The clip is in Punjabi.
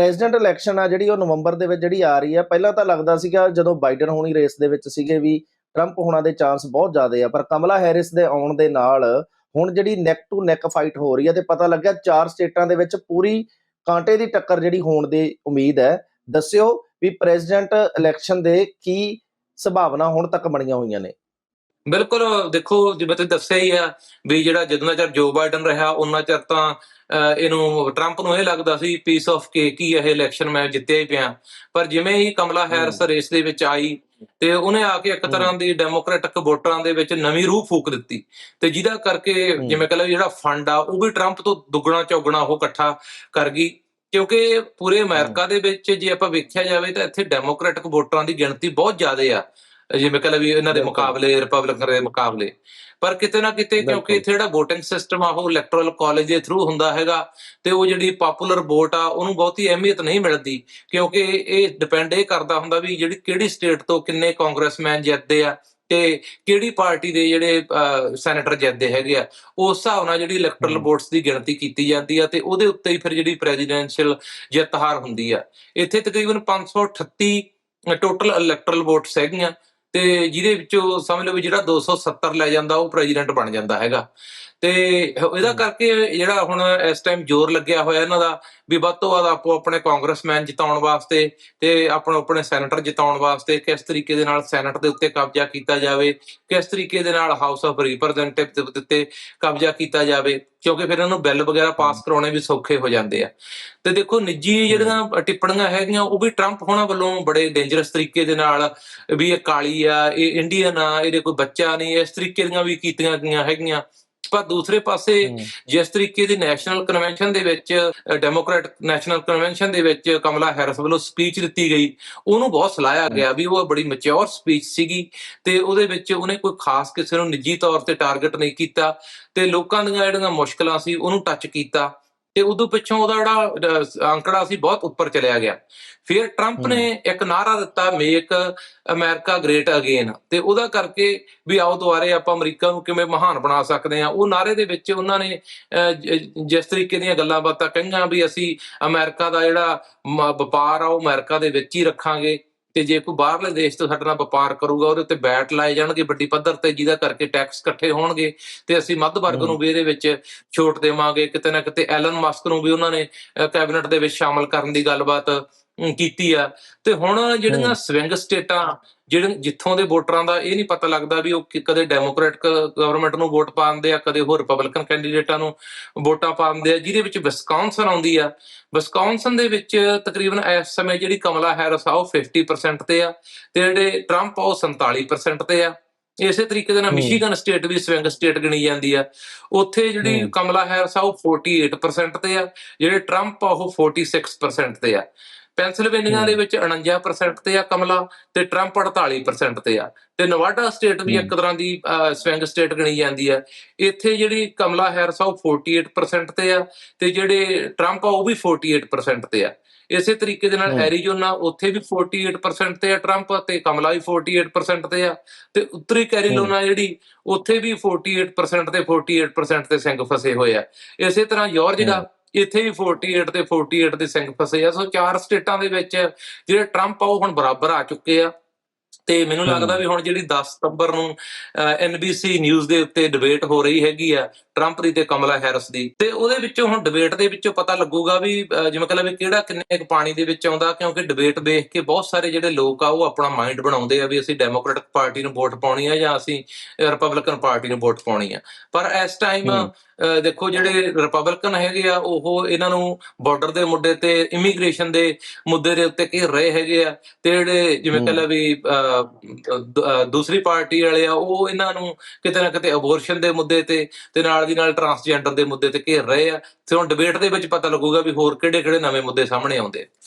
ਪ੍ਰੈਜ਼ੀਡੈਂਟ ਇਲੈਕਸ਼ਨ ਆ ਜਿਹੜੀ ਉਹ ਨਵੰਬਰ ਦੇ ਵਿੱਚ ਜਿਹੜੀ ਆ ਰਹੀ ਆ, ਪਹਿਲਾਂ ਤਾਂ ਲੱਗਦਾ ਸੀਗਾ ਜਦੋਂ ਬਾਈਡਨ ਹੋਣੀ ਰੇਸ ਦੇ ਵਿੱਚ ਸੀਗੇ ਵੀ ਟਰੰਪ ਹੋਣਾ ਦੇ ਚਾਂਸ ਬਹੁਤ ਜ਼ਿਆਦਾ ਆ, ਪਰ ਕਮਲਾ ਹੈਰਿਸ ਦੇ ਆਉਣ ਦੇ ਨਾਲ ਹੁਣ ਜਿਹੜੀ ਨੈਕ ਟੂ ਨੈਕ ਫਾਈਟ ਹੋ ਰਹੀ ਹੈ ਤੇ ਪਤਾ ਲੱਗਿਆ ਚਾਰ ਸਟੇਟਾਂ ਦੇ ਵਿੱਚ ਪੂਰੀ ਕਾਂਟੇ ਦੀ ਟੱਕਰ ਜਿਹੜੀ ਹੋਣ ਦੀ ਉਮੀਦ ਹੈ। ਦੱਸਿਓ ਵੀ ਪ੍ਰੈਜ਼ੀਡੈਂਟ ਇਲੈਕਸ਼ਨ ਦੇ ਕੀ ਸੰਭਾਵਨਾ ਹੁਣ ਤੱਕ ਬਣੀਆਂ ਹੋਈਆਂ ਨੇ। ਬਿਲਕੁਲ ਦੇਖੋ ਜਿਵੇਂ ਤੁਸੀਂ ਦੱਸਿਆ ਹੀ ਆ ਵੀ ਜਿਹੜਾ ਜਦੋਂ ਚਿਰ ਜੋ ਬਾਈਡਨ ਰਿਹਾ ਉਹਨਾਂ ਚਿਰ ਤਾਂ ਇਹਨੂੰ ਟਰੰਪ ਨੂੰ ਇਹ ਲੱਗਦਾ ਸੀ ਪੀਸ ਆਫ ਕੇਕ ਹੀ ਇਹ ਇਲੈਕਸ਼ਨ ਮੈਂ ਜਿੱਤਿਆ ਹੀ ਪਿਆ। ਪਰ ਜਿਵੇਂ ਹੀ ਕਮਲਾ ਹੈਰਿਸ ਰੇਸ ਦੇ ਵਿੱਚ ਆਈ ਤੇ ਉਹਨੇ ਆ ਕੇ ਇੱਕ ਤਰ੍ਹਾਂ ਦੀ ਡੈਮੋਕ੍ਰੈਟਿਕ ਵੋਟਰਾਂ ਦੇ ਵਿੱਚ ਨਵੀਂ ਰੂਹ ਫੂਕ ਦਿੱਤੀ ਤੇ ਜਿਹਦਾ ਕਰਕੇ। ਜਿਵੇਂ ਕਹਿੰਦਾ ਜਿਹੜਾ ਫੰਡ ਆ ਉਹ ਵੀ ਟਰੰਪ ਤੋਂ ਦੁੱਗਣਾ ਚੌਗਣਾ ਉਹ ਇਕੱਠਾ ਕਰ ਗਈ। ਕਿਉਂਕਿ ਪੂਰੇ ਅਮਰੀਕਾ ਦੇ ਵਿੱਚ ਜੇ ਆਪਾਂ ਵੇਖਿਆ ਜਾਵੇ ਤਾਂ ਇੱਥੇ ਡੈਮੋਕ੍ਰੈਟਿਕ ਵੋਟਰਾਂ ਦੀ ਗਿਣਤੀ ਬਹੁਤ ਜ਼ਿਆਦਾ ਆ। ਜਿਵੇਂ ਕਹਿੰਦਾ ਵੀ ਇਹਨਾਂ ਦੇ। ਮੁਕਾਬਲੇ ਰਿਪਬਲਿਕਨ ਦੇ ਮੁਕਾਬਲੇ ਪਰ ਕਿਤੇ ਨਾ ਕਿਤੇ ਕਿਉਂਕਿ। ਇੱਥੇ ਜਿਹੜਾ VOTING ਸਿਸਟਮ ਆ ਉਹ ਇਲੈਕਟੋਰਲ ਕਾਲਜ ਦੇ ਥਰੂ ਹੁੰਦਾ ਹੈਗਾ ਤੇ ਉਹ ਜਿਹੜੀ ਪਪੂਲਰ ਵੋਟ ਆ ਉਹਨੂੰ ਬਹੁਤੀ ਅਹਿਮੀਅਤ ਨਹੀਂ ਮਿਲਦੀ ਕਿਉਂਕਿ ਇਹ ਡਿਪੈਂਡ ਇਹ ਕਰਦਾ ਹੁੰਦਾ ਵੀ ਜਿਹੜੀ ਕਿਹੜੀ ਸਟੇਟ ਤੋਂ ਕਿੰਨੇ ਕਾਂਗਰਸਮੈਨ ਜਿੱਤਦੇ ਆ ਤੇ ਕਿਹੜੀ ਪਾਰਟੀ ਦੇ ਜਿਹੜੇ ਸੈਨੇਟਰ ਜਿੱਤਦੇ ਹੈਗੇ ਆ ਉਸ ਹਿਸਾਬ ਨਾਲ ਜਿਹੜੀ ਇਲੈਕਟਰਲ। ਵੋਟਸ ਦੀ ਗਿਣਤੀ ਕੀਤੀ ਜਾਂਦੀ ਆ ਤੇ ਉਹਦੇ ਉੱਤੇ ਹੀ ਫਿਰ ਜਿਹੜੀ ਪ੍ਰੈਜ਼ੀਡੈਂਸ਼ੀਅਲ ਜਿੱਤ ਹਾਰ ਹੁੰਦੀ ਆ ਇੱਥੇ ਤਕਰੀਬਨ 538 ਟੋਟਲ ਇਲੈਕਟਰਲ ਵੋਟਸ ਹੈਗੀਆਂ ਤੇ ਜਿਹਦੇ ਵਿੱਚੋਂ ਸਮਝ ਲਓ ਵੀ ਜਿਹੜਾ 270 ਲੈ ਜਾਂਦਾ, ਉਹ ਪ੍ਰੈਜ਼ੀਡੈਂਟ ਬਣ ਜਾਂਦਾ ਹੈਗਾ। ਤੇ ਇਹਦਾ। ਕਰਕੇ ਜਿਹੜਾ ਹੁਣ ਇਸ ਟਾਈਮ ਜ਼ੋਰ ਲੱਗਿਆ ਹੋਇਆ ਇਹਨਾਂ ਦਾ ਵੀ ਵੱਧ ਤੋਂ ਵੱਧ ਆਪੋ ਆਪਣੇ ਕਾਂਗਰਸਮੈਨ ਜਿਤਾਉਣ ਵਾਸਤੇ ਤੇ ਆਪਣੋ ਆਪਣੇ ਸੈਨੇਟਰ ਜਿਤਾਉਣ ਵਾਸਤੇ ਕਿਸ ਤਰੀਕੇ ਦੇ ਨਾਲ ਸੈਨੇਟ ਦੇ ਉੱਤੇ ਕਬਜ਼ਾ ਕੀਤਾ ਜਾਵੇ ਕਿਸ ਤਰੀਕੇ ਦੇ ਨਾਲ ਹਾਊਸ ਆਫ ਰਿਪਰੈਜ਼ੈਂਟੇਟਿਵ ਦੇ ਉੱਤੇ ਕਬਜ਼ਾ ਕੀਤਾ ਜਾਵੇ ਕਿਉਂਕਿ ਫਿਰ ਇਹਨਾਂ ਨੂੰ ਬਿੱਲ ਵਗੈਰਾ ਪਾਸ ਕਰਾਉਣੇ ਵੀ ਸੌਖੇ ਹੋ ਜਾਂਦੇ ਆ। ਤੇ ਦੇਖੋ ਨਿੱਜੀ ਜਿਹੜੀਆਂ ਟਿੱਪਣੀਆਂ ਹੈਗੀਆਂ ਉਹ ਵੀ ਟਰੰਪ ਹੋਣਾ ਵੱਲੋਂ ਬੜੇ ਡੇਂਜਰਸ ਤਰੀਕੇ ਦੇ ਨਾਲ ਵੀ ਇਹ ਕਾਲੀ ਆ ਇਹ ਇੰਡੀਅਨ ਆ ਇਹਦੇ ਕੋਈ ਬੱਚਾ ਨਹੀਂ ਇਸ ਤਰੀਕੇ ਦੀਆਂ ਵੀ ਕੀਤੀਆਂ ਗਈਆਂ ਹੈਗੀਆਂ। ਪਰ ਦੂਸਰੇ ਪਾਸੇ ਜਿਸ ਤਰੀਕੇ ਦੀ ਨੈਸ਼ਨਲ ਕਨਵੈਨਸ਼ਨ ਦੇ ਵਿੱਚ ਡੈਮੋਕ੍ਰੈਟ ਨੈਸ਼ਨਲ ਕਨਵੈਨਸ਼ਨ ਦੇ ਵਿੱਚ ਕਮਲਾ ਹੈਰਿਸ ਵੱਲੋਂ ਸਪੀਚ ਦਿੱਤੀ ਗਈ ਉਹਨੂੰ ਬਹੁਤ ਸਲਾਹਿਆ। ਗਿਆ ਵੀ ਉਹ ਬੜੀ ਮੈਚੁਰ ਸਪੀਚ ਸੀਗੀ ਤੇ ਉਹਦੇ ਵਿੱਚ ਉਹਨੇ ਕੋਈ ਖਾਸ ਕਿਸੇ ਨੂੰ ਨਿੱਜੀ ਤੌਰ ਤੇ ਟਾਰਗੇਟ ਨਹੀਂ ਕੀਤਾ ਤੇ ਲੋਕਾਂ ਦੀਆਂ ਜਿਹੜੀਆਂ ਮੁਸ਼ਕਲਾਂ ਸੀ ਉਹਨੂੰ ਟੱਚ ਕੀਤਾ ਤੇ ਉਦੋਂ ਪਿੱਛੋਂ ਉਹਦਾ ਜਿਹੜਾ ਅੰਕੜਾ ਸੀ ਬਹੁਤ ਉੱਪਰ ਚਲਿਆ ਗਿਆ। ਫਿਰ ਟਰੰਪ ਨੇ ਇੱਕ ਨਾਰਾ ਦਿੱਤਾ ਮੇਕ ਅਮਰੀਕਾ ਗ੍ਰੇਟ ਅਗੇਨ ਤੇ ਉਹਦਾ ਕਰਕੇ ਵੀ ਆਓ ਦੁਆਰੇ ਆਪਾਂ ਅਮਰੀਕਾ ਨੂੰ ਕਿਵੇਂ ਮਹਾਨ ਬਣਾ ਸਕਦੇ ਆ ਉਹ ਨਾਰੇ ਦੇ ਵਿੱਚ ਉਹਨਾਂ ਨੇ ਜਿਸ ਤਰੀਕੇ ਦੀਆਂ ਗੱਲਾਂ ਬਾਤਾਂ ਕਹੀਆਂ ਵੀ ਅਸੀਂ ਅਮਰੀਕਾ ਦਾ ਜਿਹੜਾ ਵਪਾਰ ਆ ਉਹ ਅਮਰੀਕਾ ਦੇ ਵਿੱਚ ਹੀ ਰੱਖਾਂਗੇ। ਤੇ ਜੇ ਕੋਈ ਬਾਹਰਲੇ ਦੇਸ਼ ਤੋਂ ਸਾਡੇ ਨਾਲ ਵਪਾਰ ਕਰੂਗਾ ਉਹਦੇ ਉੱਤੇ ਬੈਟ ਲਾਏ ਜਾਣਗੇ ਵੱਡੀ ਪੱਧਰ ਤੇ ਜਿਹਦਾ ਕਰਕੇ ਟੈਕਸ ਇਕੱਠੇ ਹੋਣਗੇ ਤੇ ਅਸੀਂ ਮੱਧ ਵਰਗ ਨੂੰ ਵੀ ਇਹਦੇ ਵਿੱਚ ਛੋਟ ਦੇਵਾਂਗੇ ਕਿਤੇ ਨਾ ਕਿਤੇ ਐਲਨ ਮਸਕ ਨੂੰ ਵੀ ਉਹਨਾਂ ਨੇ ਕੈਬਨਿਟ ਦੇ ਵਿੱਚ ਸ਼ਾਮਲ ਕਰਨ ਦੀ ਗੱਲਬਾਤ ਕੀਤੀ ਆ ਤੇ ਹੁਣ ਜਿਹੜੀਆਂ। ਸਵਿੰਗ ਸਟੇਟਾਂ ਜਿਹੜੇ ਜਿੱਥੋਂ ਦੇ ਵੋਟਰਾਂ ਦਾ ਇਹ ਨਹੀਂ ਪਤਾ ਲੱਗਦਾ ਵੀ ਉਹ ਕਦੇ ਡੈਮੋਕ੍ਰੈਟਿਕ ਗਵਰਨਮੈਂਟ ਨੂੰ ਵੋਟ ਪਾਉਂਦੇ ਆ ਕਦੇ ਹੋਰ ਰਿਪਬਲਿਕਨ ਕੈਂਡੀਡੇਟਾਂ ਨੂੰ ਵੋਟਾਂ ਪਾਉਂਦੇ ਆ ਜਿਹਦੇ ਵਿੱਚ ਵਿਸਕੌਨਸਨ ਆਉਂਦੀ ਆ ਵਿਸਕੌਨਸਨ ਦੇ ਵਿੱਚ ਤਕਰੀਬਨ ਇਸ ਸਮੇਂ ਜਿਹੜੀ ਕਮਲਾ ਹੈਰਿਸ ਆ ਉਹ 50% ਤੇ ਆ ਤੇ ਜਿਹੜੇ ਟਰੰਪ ਆ ਉਹ 47% ਤੇ ਆ ਇਸੇ ਤਰੀਕੇ ਦੇ ਨਾਲ। ਮਿਸ਼ੀਗਨ ਸਟੇਟ ਵੀ ਸਵਿੰਗ ਸਟੇਟ ਗਿਣੀ ਜਾਂਦੀ ਆ ਉੱਥੇ ਜਿਹੜੀ। ਕਮਲਾ ਹੈਰਿਸ ਆ ਉਹ 48% ਤੇ ਆ ਜਿਹੜੇ ਟਰੰਪ ਆ ਉਹ 46% ਤੇ ਆ ਪੈਂਸਿਲਵੇਨੀਆ ਹਮ। ਦੇ ਵਿੱਚ 49% ਤੇ ਆ ਕਮਲਾ ਤੇ ਟਰੰਪ 48% ਤੇ ਆ। ਤੇ ਨਵਾਡਾ ਸਟੇਟ ਵੀ। ਇੱਕ ਤਰ੍ਹਾਂ ਦੀ ਸਵਿੰਗ ਸਟੇਟ ਗਿਣੀ ਜਾਂਦੀ ਆ। ਇੱਥੇ ਜਿਹੜੀ ਕਮਲਾ ਹੈਰਿਸ ਆ ਉਹ 48% ਤੇ ਆ ਤੇ ਜਿਹੜੇ ਟਰੰਪ ਆ ਉਹ ਵੀ 48% ਤੇ ਆ। ਇਸੇ ਤਰੀਕੇ ਦੇ ਨਾਲ। ਐਰੀਜ਼ੋਨਾ ਉੱਥੇ ਵੀ 48% ਤੇ ਆ ਟਰੰਪ ਤੇ ਕਮਲਾ ਵੀ 48% ਤੇ ਆ। ਤੇ ਉੱਤਰੀ ਕੈਰੀਲੋਨਾ ਜਿਹੜੀ ਉੱਥੇ ਵੀ 48% ਤੇ 48% ਤੇ ਸਿੰਘ ਫਸੇ ਹੋਏ ਆ। ਇਸੇ ਤਰ੍ਹਾਂ ਜਾਰਜੀਆ ਇੱਥੇ ਵੀ 48 ਤੇ 48 ਦੇ ਸਿੰਘ ਫਸੇ ਆ ਸੋ ਚਾਰ ਸਟੇਟਾਂ ਦੇ ਵਿੱਚ ਜਿਹੜੇ ਟਰੰਪ ਆ ਉਹ ਹੁਣ ਬਰਾਬਰ ਆ ਚੁੱਕੇ ਆ ਤੇ ਮੈਨੂੰ। ਲੱਗਦਾ ਵੀ ਹੁਣ ਜਿਹੜੀ 10 ਸਤੰਬਰ ਨੂੰ ਐਨਬੀਸੀ ਨਿਊਜ਼ ਦੇ ਉੱਤੇ ਡਿਬੇਟ ਹੋ ਰਹੀ ਹੈਗੀ ਆ ਟਰੰਪ ਦੀ ਤੇ ਕਮਲਾ ਹੈਰਿਸ ਦੀ। ਤੇ ਉਹਦੇ ਵਿੱਚੋਂ ਹੁਣ ਡਿਬੇਟ ਦੇ ਵਿੱਚੋਂ ਪਤਾ ਲੱਗੂਗਾ ਵੀ ਜਿਵੇਂ ਕਹਿੰਦਾ ਵੀ ਕਿਹੜਾ ਕਿੰਨੇ ਕੁ ਪਾਣੀ ਦੇ ਵਿੱਚ ਆਉਂਦਾ ਕਿਉਂਕਿ ਡਿਬੇਟ ਵੇਖ ਕੇ ਬਹੁਤ ਸਾਰੇ ਜਿਹੜੇ ਲੋਕ ਆ ਉਹ ਆਪਣਾ ਮਾਈਂਡ ਬਣਾਉਂਦੇ ਆ ਵੀ ਅਸੀਂ ਡੈਮੋਕ੍ਰੈਟਿਕ ਪਾਰਟੀ ਨੂੰ ਵੋਟ ਪਾਉਣੀ ਆ ਜਾਂ ਅਸੀਂ ਰਿਪਬਲਿਕਨ ਪਾਰਟੀ ਨੂੰ ਵੋਟ ਪਾਉਣੀ ਆ। ਪਰ ਇਸ ਟਾਈਮ ਦੇਖੋ ਜਿਹੜੇ ਰਿਪਬਲਿਕਨ ਹੈਗੇ ਆ ਉਹ ਇਹਨਾਂ ਨੂੰ ਬਾਰਡਰ ਦੇ ਮੁੱਦੇ ਤੇ ਇਮੀਗ੍ਰੇਸ਼ਨ ਦੇ ਮੁੱਦੇ ਦੇ ਉੱਤੇ ਘੇਰ ਰਹੇ ਹੈਗੇ ਆ। ਤੇ ਜਿਹੜੇ ਜਿਵੇਂ ਹਮ। ਕਹ ਲਾ ਵੀ ਦੂਸਰੀ ਪਾਰਟੀ ਵਾਲੇ ਆ ਉਹ ਇਹਨਾਂ ਨੂੰ ਕਿਤੇ ਨਾ ਕਿਤੇ ਅਬੋਰਸ਼ਨ ਦੇ ਮੁੱਦੇ ਤੇ ਤੇ ਨਾਲ ਦੀ ਨਾਲ ਟਰਾਂਸਜੈਂਡਰ ਦੇ ਮੁੱਦੇ ਤੇ ਘੇਰ ਰਹੇ ਆ, ਤੇ ਹੁਣ ਡਿਬੇਟ ਦੇ ਵਿੱਚ ਪਤਾ ਲੱਗੂਗਾ ਵੀ ਹੋਰ ਕਿਹੜੇ ਕਿਹੜੇ ਨਵੇਂ ਮੁੱਦੇ ਸਾਹਮਣੇ ਆਉਂਦੇ ਆ।